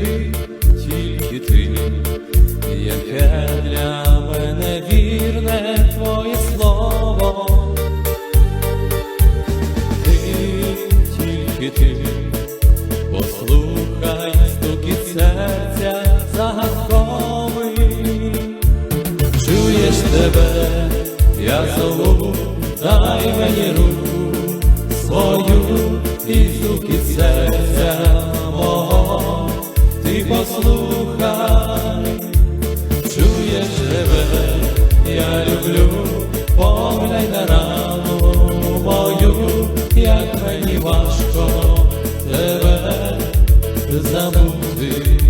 Ти, тільки ти, яке для мене вірне твоє слово. Ти, тільки ти, послухай стукіт серця загадковий. Чуєш тебе, я зову, дай мені руку свою і стукіт серця як мені важко тебе забути.